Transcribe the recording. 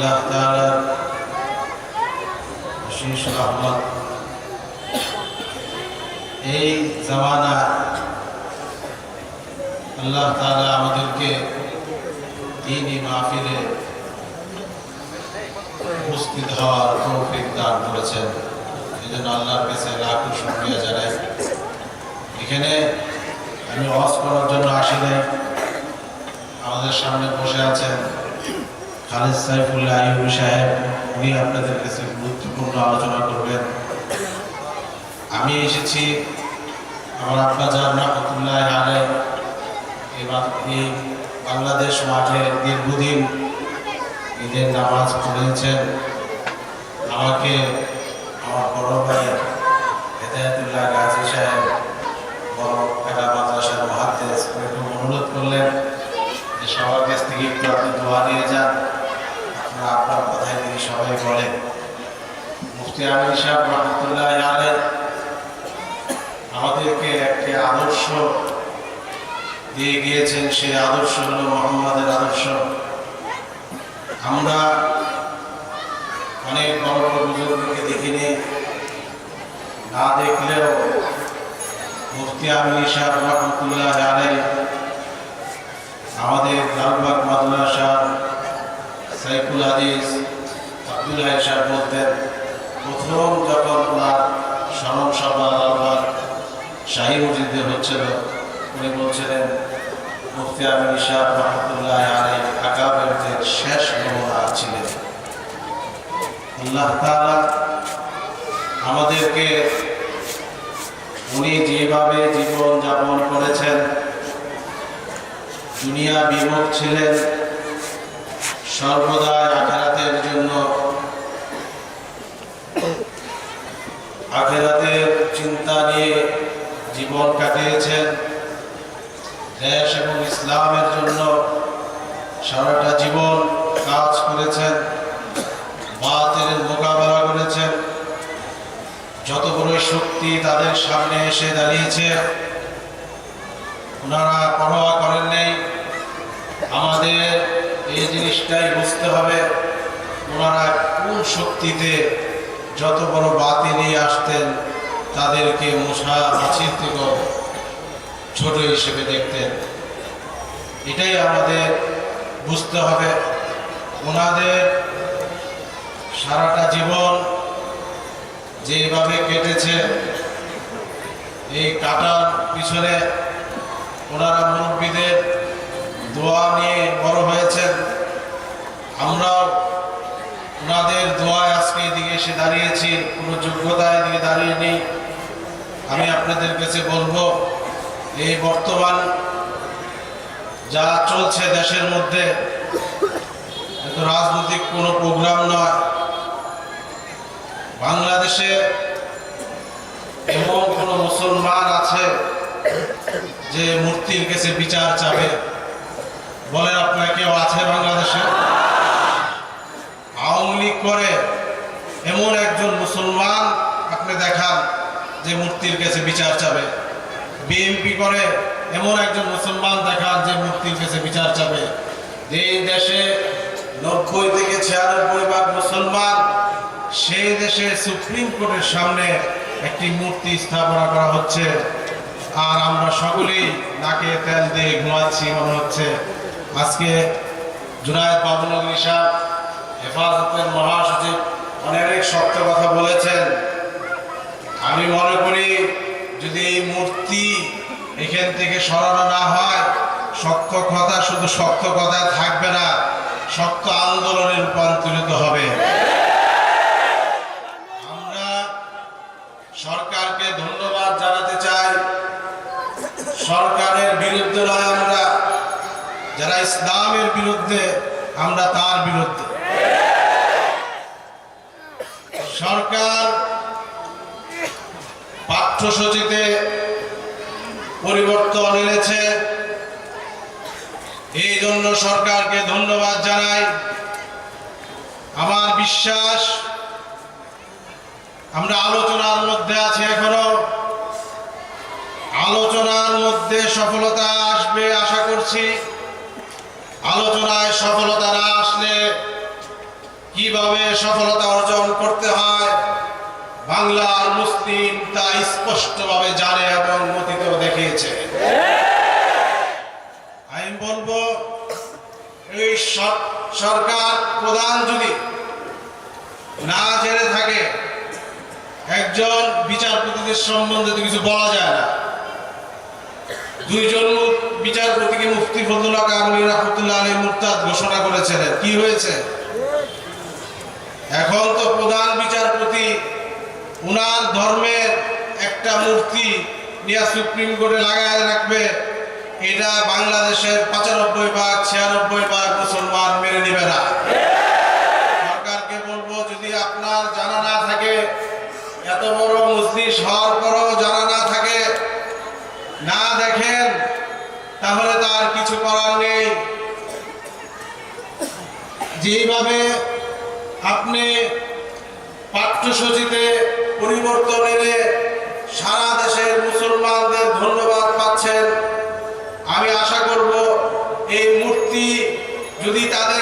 আল্লাহ তাআলার শেষ রহমত। এই জামানা আল্লাহ তাআলা আমাদেরকে দিনই মাহফিলে উপস্থিত হওয়ার তৌফিক দান করেছেন। এই জন্য আল্লাহর কাছে লাখো শুক্রিয়া জানাই। এখানে আমি ওয়াজ করার জন্য আসি আমাদের সামনে বসে আছেন খালেদ সাইফুল্লাহ আইয়ুবী সাহেব, উনি আপনাদের কাছে গুরুত্বপূর্ণ আলোচনা করবেন। আমি এসেছি আমার আব্বা জান রহমতুল্লাহ আলাই এই বাংলাদেশ মাঠে দীর্ঘদিন ঈদের নামাজ পড়েছেন। আমাকে আমার বড় ভাই হেদায়তুল্লাহ গাজী সাহেব বড় একা মাদ্রাসার মহাদেশ অনুরোধ করলেন সবার কাছ থেকে একটু আপনি দোয়া নিয়ে যান। আপনারা আপনার কথায় তিনি সবাই বলেন। মুফতি আমির সাহেব রহমতুল্লাহ আলাই আমাদেরকে একটি আদর্শ দিয়ে গিয়েছেন। সেই আদর্শ হলো মোহাম্মদের আদর্শ। আমরা অনেক বড় বড় বুজুর্গকে দেখিনি। না দেখলেও মুফতি আমির সাহেব রহমতুল্লাহ আলাই আমাদের লালবাগ মাদ্রাসার সাইফুল হাদিস আব্দুল সাহেব বলতেন, প্রথম যখন ওনার স্মরণ সভা লালবাগ শাহী মসজিদে হচ্ছিল, উনি বলছিলেন, মুফতি আমির সাহেব রহমতুল্লাহ আলাই আকাবেরদের শেষ নমুনা ছিলেন। আল্লাহ তাআলা আমাদেরকে উনি যেভাবে জীবন যাপন করেছেন দুনিয়া বিমুখ ছিলেন। সর্বদাই আখেরাতের জন্য। আখেরাতের চিন্তা নিয়ে জীবন কাটিয়েছেন। দেশ এবং ইসলামের জন্য সারাটা জীবন কাজ করেছেন। বাতিলের মোকাবেলা করেছেন। যত বড় শক্তি তাদের সামনে এসে দাঁড়িয়েছে, ওনারা পরোয়া করেন নেই। জিনিসটাই বুঝতে হবে। ওনারা কোন শক্তিতে যত বড় বাতি নিয়ে আসতেন, তাদেরকে মশা মাছির থেকেও ছোট হিসেবে দেখতেন। এটাই আমাদের বুঝতে হবে। ওনাদের সারাটা জীবন যেভাবে কেটেছে, এই কাটার পিছনে ওনারা মুরব্বীদের দোয়া নিয়ে বড় এসে দাঁড়িয়েছি কোনো যোগ্যতায় এদিকে দাঁড়িয়ে নেই। আমি আপনাদের কাছে বলব, এই বর্তমান যা চলছে দেশের মধ্যে রাজনৈতিক কোনো প্রোগ্রাম নয়। বাংলাদেশে এমন কোনো মুসলমান আছে যে মূর্তির কাছে বিচার চাবে বলেন আপনার কেউ আছে বাংলাদেশে আওয়ামী লীগ করে এমন একজন মুসলমান আপনি দেখান যে মূর্তির কাছে বিচার চাবে। বিএনপি করে এমন একজন মুসলমান দেখান যে মূর্তির কাছে বিচার চাবে। যে দেশে নব্বই থেকে ছিয়ানব্বই ভাগ মুসলমান, সেই দেশে সুপ্রিম কোর্টের সামনে একটি মূর্তি স্থাপনা করা হচ্ছে। আর আমরা সকলেই নাকে তেল দিয়ে ঘুমাচ্ছি মনে হচ্ছে। আজকে জুনায়দ বাবুনগরী সাহেব হেফাজতের মহাসচিব অনেক শক্ত কথা বলেছেন। আমি মনে করি যদি এই মূর্তি এখান থেকে সরানো না হয় শক্ত কথা শুধু শক্ত কথা থাকবে না শক্ত আন্দোলনে রূপান্তরিত হবে। আমরা সরকারকে ধন্যবাদ জানাতে চাই। সরকারের বিরুদ্ধে নয় আমরা, যারা ইসলামের বিরুদ্ধে, আমরা তার বিরুদ্ধে। সরকার পাঠ্যসূচিতে পরিবর্তন এনেছে। এই জন্য সরকারকে ধন্যবাদ জানাই। আমার বিশ্বাস, আমরা আলোচনার মধ্যে আছি এখনও। আলোচনার মধ্যে সফলতা আসবে আশা করছি। আলোচনায় সফলতা না আসলে কীভাবে সফলতা অর্জন করতে হয় বাংলার মুসলিম তা স্পষ্টভাবে জানে এবং মতিতেও দেখিয়েছে। আমি বলব, এই সর- সরকার প্রধান যদি না জেনে থাকে, একজন বিচারপতিদের সম্বন্ধে তো কিছু বলা যায় না। দুইজন বিচারপতিকে মুফতি ফজলুল্লাহ কাবুলি রহমতুল্লাহ আলী মুরতাদ ঘোষণা করেছিলেন কি হয়েছে? এখন তো প্রধান বিচারপতি উনার ধর্মের একটা মূর্তি নিয়ে সুপ্রিম কোর্টে লাগায় রাখবে, এটা বাংলাদেশের পঁচানব্বই ভাগ, ছিয়ানব্বই ভাগ মুসলমান মেনে নিবে না। সরকারকে বলব, যদি আপনার জানা না থাকে, এত বড় মজলিস হওয়ার পরও জানা না থাকে, না দেখেন, তাহলে তার কিছু করার নেই। যেইভাবে আপনি পাঠ্যসূচিতে পরিবর্তন এনে সারা দেশের মুসলমানদের ধন্যবাদ পাচ্ছেন। আমি আশা করব এই মূর্তি যদি তাদের